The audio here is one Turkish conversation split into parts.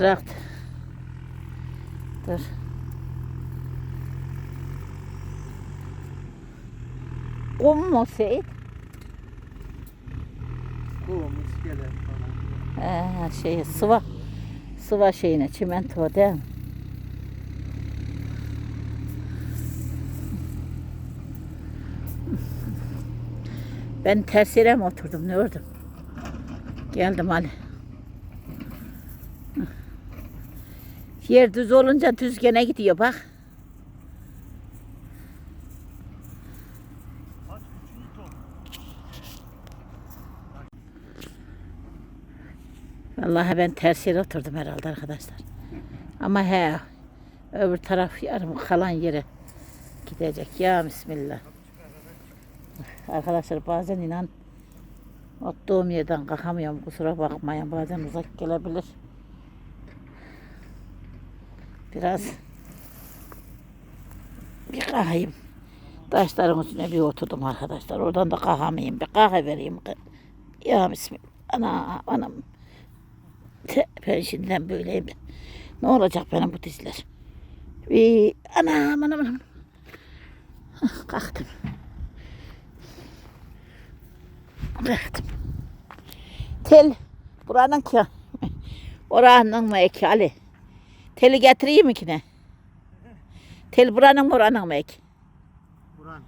Trakt. Dur. Kum mu Seyit? Kum, iskelet falan. Ee, şey sıva. Sıva şeyine çimento değil mi? Ben ters yere mi oturdum ne gördüm? Geldim hani. Yer düz olunca düz gene gidiyor bak. Vallahi ben ters yere oturdum herhalde arkadaşlar. Ama he öbür taraf yarım kalan yere gidecek. Ya Bismillah. Arkadaşlar bazen inan oturduğum yerden kalkamıyorum. Kusura bakmayın. Bazen uzak gelebilir. Biraz bir kahayım. Taşların üstüne bir oturdum arkadaşlar. Oradan da kalkamayayım. Bir kahve vereyim. Ya Bismillah. Ana, anam. Te, ben şimdiden böyleyim. Ne olacak benim bu dizler? Bir, anam, anam, anam. Hah, Kalktım. Kalktım. Tel. Buranın ki. Oranın mı eki Ali? Teli getireyim mi ki ne? Tel buranın mı oranın mı eki? Buran.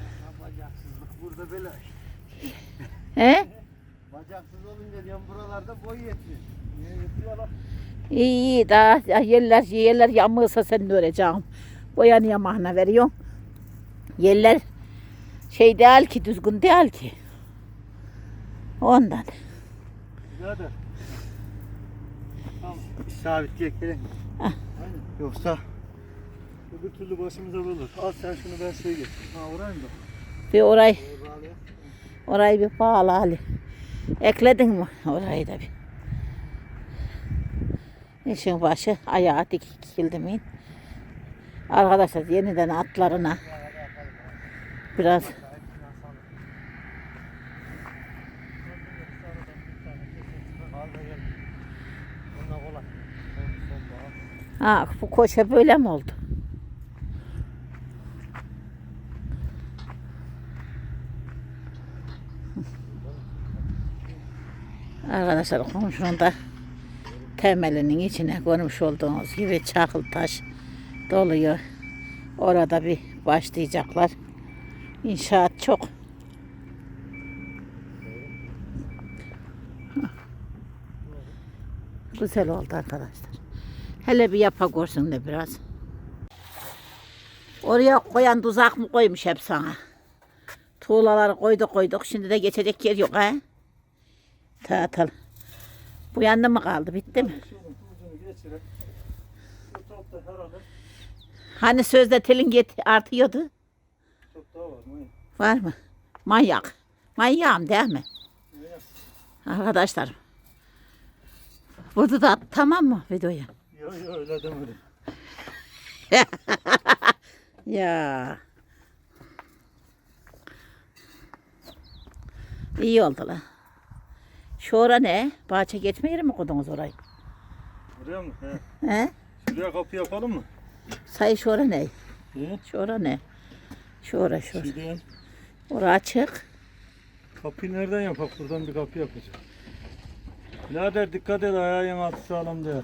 Ya Bacaksızlık burada böyle. He? Diyorum buralarda boy yetmiyor. Niye yetiyor lan? İyi iyi daha yerler yerler yağmursa sen de öğreneceğim. Boyanı yamağına veriyorum. Yerler şey değil ki düzgün değil ki. Ondan. Birader. Tamam. Sabitleyek gerek. Ah. Aynen. Yoksa öbür türlü başımıza bulur. Al sen şunu ben şey getir. Ha orayı mı? Bir orayı Orayı bir bağla Ali. Ekledin mi orayı da bir. İşin başı ayağı dikildi mi? Arkadaşlar yeniden atlarına biraz ha bu koşa böyle mi oldu? Arkadaşlar komşunun temelinin içine görmüş olduğunuz gibi çakıl taş doluyor. Orada bir başlayacaklar. İnşaat çok. Güzel oldu arkadaşlar. Hele bir yapa görsün de biraz. Oraya koyan tuzak mı koymuş hep sana? Tuğlaları koyduk koyduk. Şimdi de geçecek yer yok ha? Tatal. Bu yanda mı kaldı? Bitti mi? Hani sözde telin get artıyordu. var mı? Var mı? Manyak. Manyağım değil mi? Arkadaşlar. Burada da tamam mı videoya? Yok yok öyle demedim. Ya. İyi oldu la. Şu ora ne? Bahçe geçme yeri mi koydunuz orayı? Buraya mı? He. He? Şuraya kapı yapalım mı? Sayı şu ora ne? He. Şu ora ne? Şu ora şu. Şuraya. Ora açık. Kapıyı nereden yapak? Buradan bir kapı yapacağız. Birader dikkat et ayağın altı sağlam değil.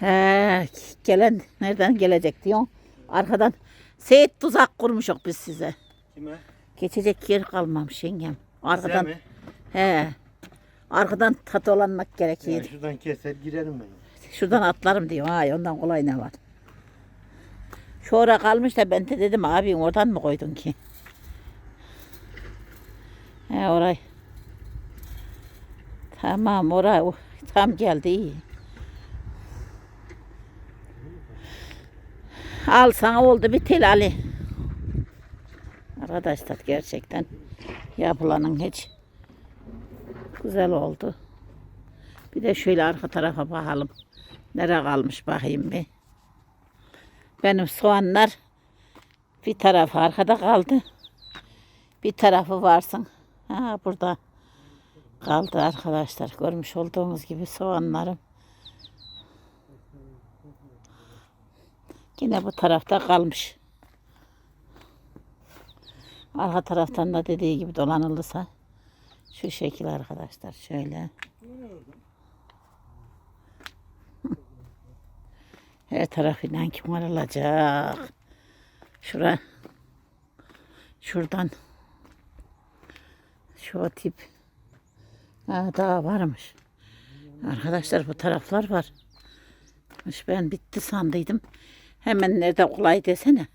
He, gelen nereden gelecek diyorsun? Arkadan Seyit tuzak kurmuşuk biz size. Kime? Geçecek yer kalmamış yengem. Arkadan Bize mi? He. Arkadan tat olanmak Ya gerekiyor. şuradan keser girelim ben. Şuradan atlarım diyor. Ay ondan kolay ne var? Şu ora kalmış da ben de dedim abi oradan mı koydun ki? He orayı. Tamam orayı oh, tam geldi iyi. Al sana oldu bir tel Ali. Arkadaşlar gerçekten yapılanın hiç güzel oldu. Bir de şöyle arka tarafa bakalım. Nereye kalmış bakayım bir. Benim soğanlar bir tarafı arkada kaldı. Bir tarafı varsın. Ha burada kaldı arkadaşlar. Görmüş olduğunuz gibi soğanlarım. Yine bu tarafta kalmış. Arka taraftan da dediği gibi dolanılırsa şu şekil arkadaşlar şöyle. Her tarafıyla kim alacak? Şura. Şuradan. Şu tip. Ha, daha varmış. Arkadaşlar bu taraflar var. Ben bitti sandıydım. Hemen nerede kolay desene.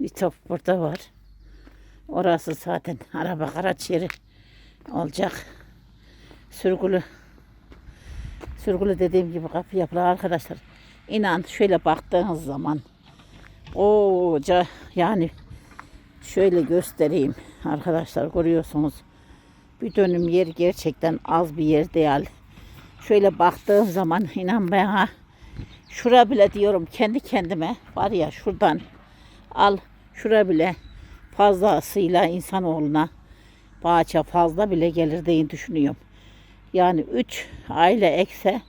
Bir top burada var. Orası zaten araba araç yeri olacak. Sürgülü. Sürgülü dediğim gibi kapı yapılır arkadaşlar. İnan şöyle baktığınız zaman oca yani şöyle göstereyim arkadaşlar görüyorsunuz. Bir dönüm yer gerçekten az bir yer değil. Şöyle baktığım zaman inan bana şura bile diyorum kendi kendime var ya şuradan al şura bile fazlasıyla insanoğluna bahçe fazla bile gelir diye düşünüyorum. Yani üç aile ekse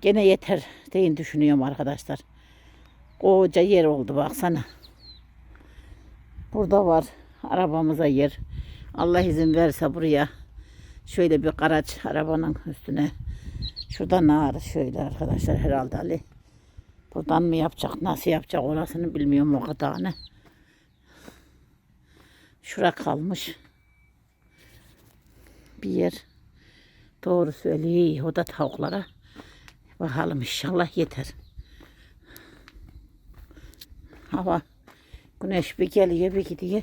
gene yeter diye düşünüyorum arkadaşlar. Koca yer oldu baksana. Burada var arabamıza yer. Allah izin verirse buraya şöyle bir araç arabanın üstüne şuradan ağır şöyle arkadaşlar herhalde Ali. Buradan mı yapacak nasıl yapacak orasını bilmiyorum o kadarını. Şura kalmış. Bir yer. Doğru söylüyor. O da tavuklara. Bakalım inşallah yeter. Hava güneş bir geliyor bir gidiyor.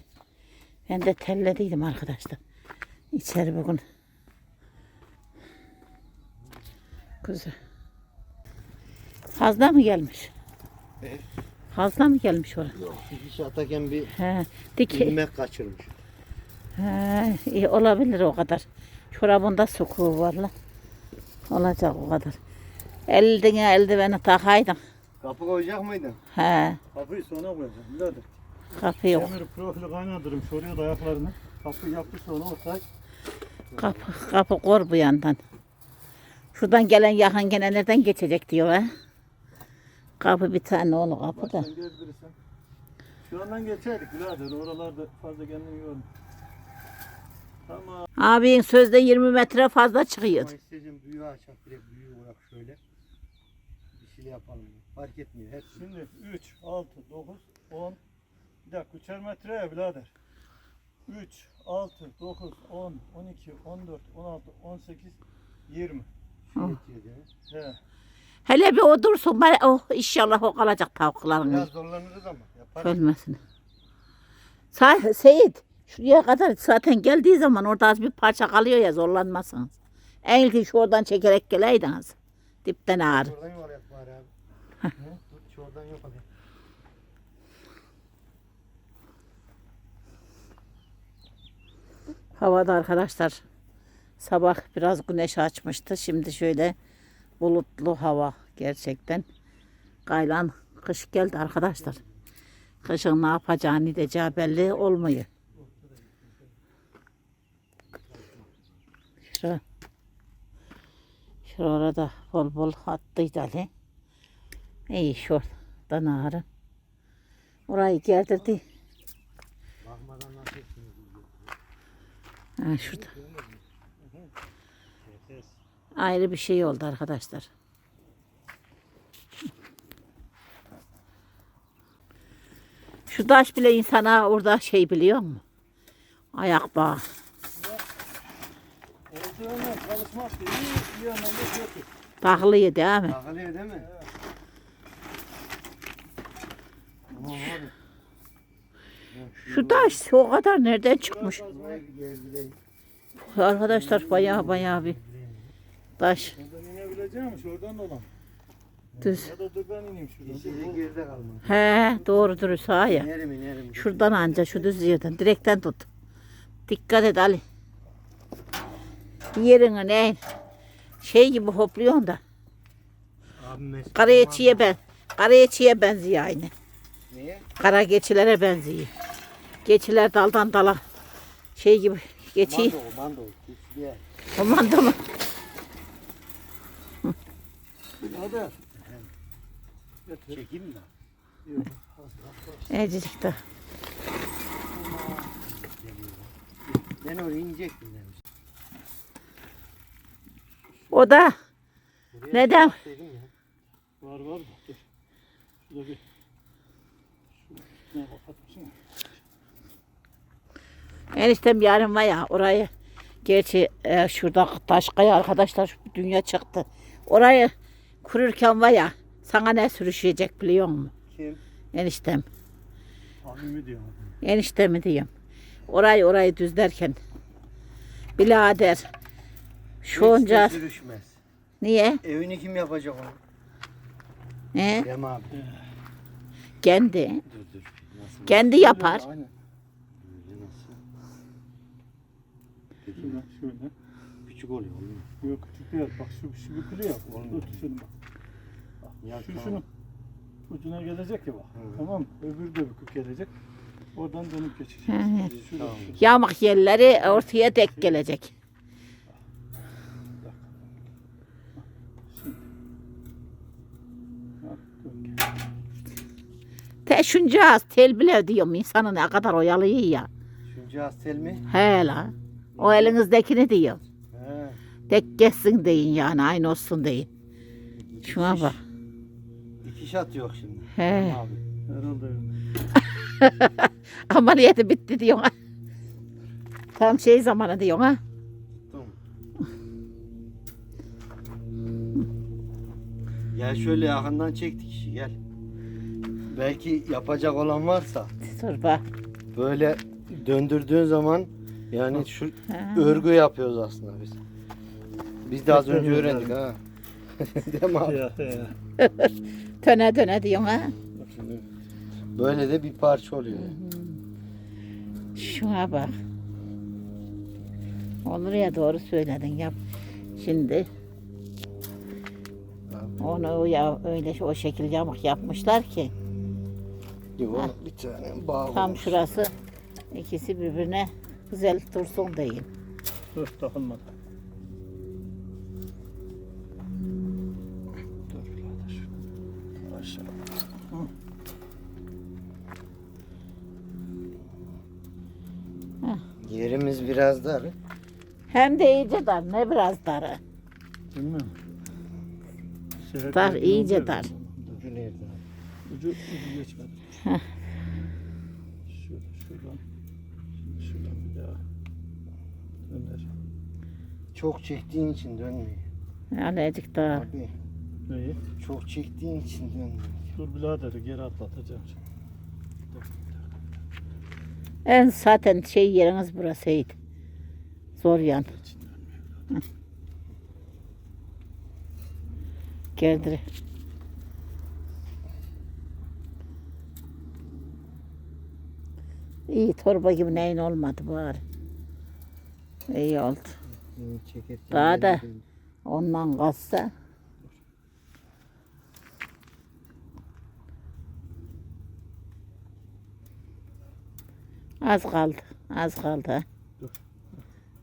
Ben de tellediydim arkadaşlar. İçeri bugün. Güzel. Fazla mı gelmiş? Evet. Fazla mı gelmiş oraya? Yok dikiş atarken bir He, dik, ilmek kaçırmış. He, iyi olabilir o kadar. Çorabında sokuğu var lan. Olacak o kadar. Eldine eldiveni takaydın. Kapı koyacak mıydın? He, Kapıyı sonra koyacağım. Birader. kapı yok. Demir profili kaynadırım. Şuraya da ayaklarını. Kapıyı yapmış sonra ortaya. Kapı, kapı kor bu yandan. Şuradan gelen yakın gene nereden geçecek diyor ha. Kapı bir tane oğlu kapı da. Baştan gezdirirsen. Şu yandan geçerdik birader. Oralarda fazla kendini yorma. Tamam. Abin sözde 20 metre fazla çıkıyor. Ama istediğim büyüğü açak direkt büyüğü olarak şöyle. Bir şey yapalım. Fark etmiyor. Hep Şimdi 3, 6, 9, 10. Bir dakika üçer metre ya birader. 3, 6, 9, 10, 12, 14, 16, 18, 20. şey yetiyor değil mi? He. Hele bir o dursun. ben- Oh, inşallah o kalacak tavukların. Biraz zorlanırız ama yaparız. Ölmesin. Sa Seyit şuraya kadar zaten geldiği zaman orada az bir parça kalıyor ya zorlanmasınız. En ilk şu oradan çekerek geleydiniz. Dipten ağır. Şuradan yuvarlayak bari abi. Hı? Dur şuradan yok hadi. Havada arkadaşlar sabah biraz güneş açmıştı. Şimdi şöyle bulutlu hava gerçekten. Kaylan kış geldi arkadaşlar. Kışın ne yapacağını edeceği belli olmuyor. Şu, şurada bol bol attıydı Ali. İyi şuradan ağrı. Orayı gerdirdi. Bakmadan? Ha, şurada. Ayrı bir şey oldu arkadaşlar. Şu taş bile insana orada şey biliyor mu? Ayak bağı. Takılıyor değil mi? Takılıyor değil mi? Şu taş o kadar nereden çıkmış? Arkadaşlar bayağı bayağı bir taş. Oradan inebileceğim oradan dolan. Düz. Ya da dur ben ineyim şuradan. Dur, geride kalmadı. He doğrudur sahaya. İnerim inerim. Şuradan anca şu düz yerden direkten tut. Dikkat et Ali. Yerine ne? Şey gibi hopluyorsun da. Karayeçiye ben. Karayeçiye benziyor aynı. Niye? Kara geçilere benziyor. Geçiler daldan dala. Şey gibi geçiyor. Mando o mando. Hiçbir yer. Komando mu? Birader. Çekeyim mi? Yok. Ecicik de. Ben oraya inecektim demiş. O da Buraya Neden? dedim ya. Var var dur. Şurada bir. Şu ne kapatmışsın. eniştem yarın var ya orayı gerçi e, şurada Taşkaya arkadaşlar şu dünya çıktı. Orayı kururken var ya sana ne sürüşecek biliyor musun? Kim? Eniştem. Abimi diyor. Eniştemi diyeyim. Orayı orayı düzlerken. Birader. Şu onca sürüşmez. niye? Evini kim yapacak onu? He? Dem abi. Kendi. Dur dur. Nasıl? Kendi yapar. Aynen. Nasıl? Şöyle şöyle. Küçük oluyor oğlum. Yok değil. Bak şu şu bükülüyor. Olmuyor. Dur şunu bak. Ya Şu tamam. şunun ucuna gelecek ya bak. Hı. Tamam mı? Öbürü de bükük gelecek. Oradan dönüp geçecek. Hı hı. Şurada, Tamam. şurada. Yamak yerleri ortaya dek gelecek. Te şuncağız tel bile diyorum insanı ne kadar oyalıyor ya. Şunca hastel mi? He la. O elinizdekini diyor. Tek geçsin deyin yani aynı olsun deyin. Şuna bak. Dikiş atıyor şimdi. He. Abi. Herhalde. Ameliyatı bitti diyor ha. Tam şey zamanı diyor ha. Gel şöyle yakından çek dikişi gel. Belki yapacak olan varsa Dur bak. böyle döndürdüğün zaman yani şu örgü yapıyoruz aslında biz. Biz de az önce öğrendik ha. Değil mi abi? Ya, ya. Töne döne diyor ha. Böyle de bir parça oluyor. Şuna bak. Olur ya doğru söyledin yap. Şimdi onu ya öyle o şekil yamuk yapmışlar ki Yok bir tane bağ tam olmuş. şurası ikisi birbirine güzel dursun deyin. Dur takılmadı. Hem de iyice dar ne biraz darı. Bilmiyorum. Şey, Dar, hep iyice dar. Ucu nerede? Ucu, ucu geçmedi. Şöyle şuradan. Şimdi şuradan bir daha. Döner. Çok çektiğin için dönmüyor. Alecik daha. Abi Neyi? çok çektiğin için dönmüyor. Dur birader geri atlatacağım şimdi. En zaten şey yeriniz burasıydı. Zor yan. Geldir. İyi torba gibi neyin olmadı bari. İyi oldu. Daha da. Ondan kalsa. Az kaldı. Az kaldı.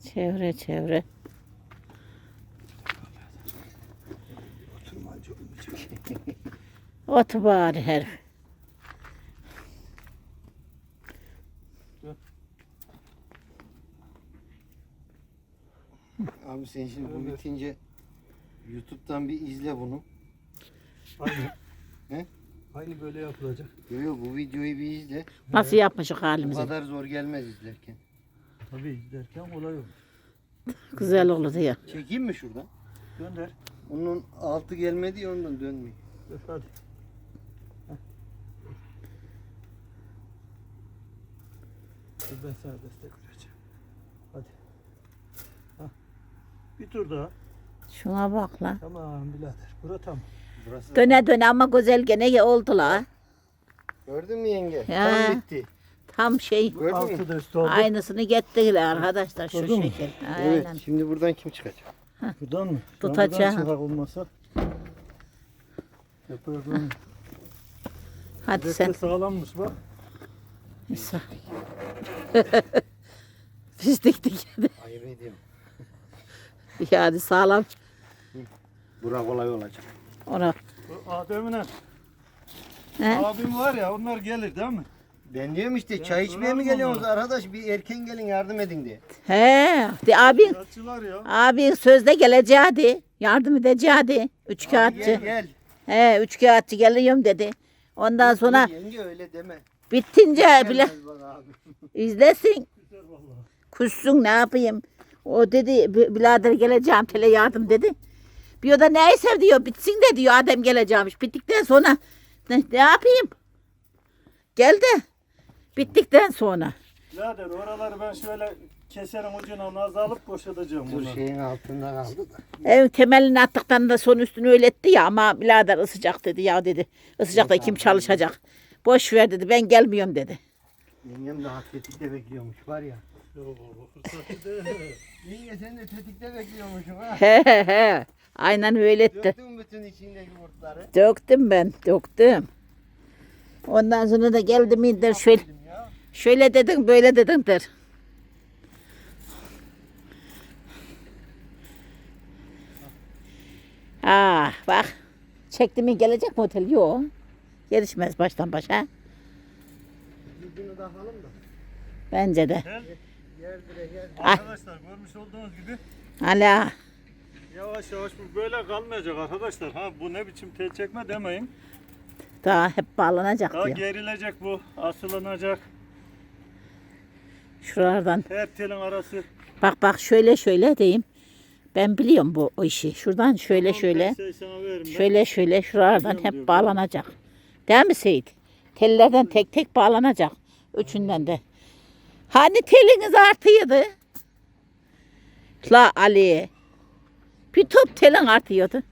Çevre çevre. Otu bari herif. Abi sen şimdi bu bitince YouTube'dan bir izle bunu. Aynı. He? Aynı böyle yapılacak. Yok yok bu videoyu bir izle. Nasıl yapmışık Bu halimizi. kadar zor gelmez izlerken. Tabii izlerken kolay olur. Güzel oldu ya. Çekeyim mi şuradan? Gönder. Onun altı gelmedi ya ondan dönmüyor. Dur hadi. Heh. Dur ben sana destek vereceğim. Hadi. Hah. Bir tur daha. Şuna bak lan. Tamam birader. Bura tamam. Burası Döne döne ama güzel gene oldu la. Gördün mü yenge? Ya. Tam bitti. Tam şey Gördün mü? Altı da üstü oldu. aynısını gettirdiler arkadaşlar şu Gördün mü? şekil. Aynen. Evet. Şimdi buradan kim çıkacak? Buradan mı? Tutacağım. Buradan çıkar olmasa. Yapardım. Hadi Sen. sen. sağlammış bak. İsa. Biz diktik. Ayıp ediyorum. Yani sağlam Bura kolay olacak. ona. Bu Adem'ine He? abim var ya onlar gelir değil mi? Ben diyorum işte çay içmeye mi geliyorsunuz arkadaş? Bir erken gelin yardım edin diye. He. De abin, ya. abin sözde geleceğiydi. Yardım edeceğiydi. Üç Gel kağıtçı. gel. He, üç kağıtçı geliyorum dedi. Ondan sonra Yenge öyle deme. bittince bile Gelmez abi. izlesin. Kussun ne yapayım. O dedi "Bi- birader geleceğim tele yardım dedi. Bir o da neyse diyor bitsin de diyor Adem geleceğimiş. Bittikten sonra ne, ne yapayım? Gel de bittikten sonra. Birader oraları ben şöyle keserim ucuna naz alıp boşaltacağım Dur bunları. şeyin altında kaldı da. Ev temelini attıktan da son üstünü öyle etti ya ama birader ısıcak dedi ya dedi. Isıcakta kim çalışacak? Boş ver dedi ben gelmiyorum dedi. Yengem daha tetikte bekliyormuş var ya. Yenge sen de tetikte bekliyormuşsun ha. He he he. Aynen öyle etti. Döktün bütün içindeki kurtları. Döktüm ben döktüm. Ondan sonra da geldim indir şöyle. Şöyle dedin böyle dedin der. Ah bak. Çekti mi gelecek mi otel? Yok. Gelişmez baştan başa. Da. Bence de. Gel. Arkadaşlar görmüş olduğunuz gibi Hala. yavaş yavaş bu böyle kalmayacak arkadaşlar. Ha bu ne biçim tel çekme demeyin. Daha hep bağlanacak Daha diyor. gerilecek bu. Asılınacak. Şuralardan. Her telin arası. Bak bak şöyle şöyle diyeyim. Ben biliyorum bu o işi. Şuradan şöyle Tamam, şöyle. Şöyle şöyle şuralardan Biliyorum hep diyor, bağlanacak. Değil mi Seyit? Tellerden tek tek bağlanacak. Üçünden de. Hani teliniz artıyordu? La Ali. Bir top telin artıyordu.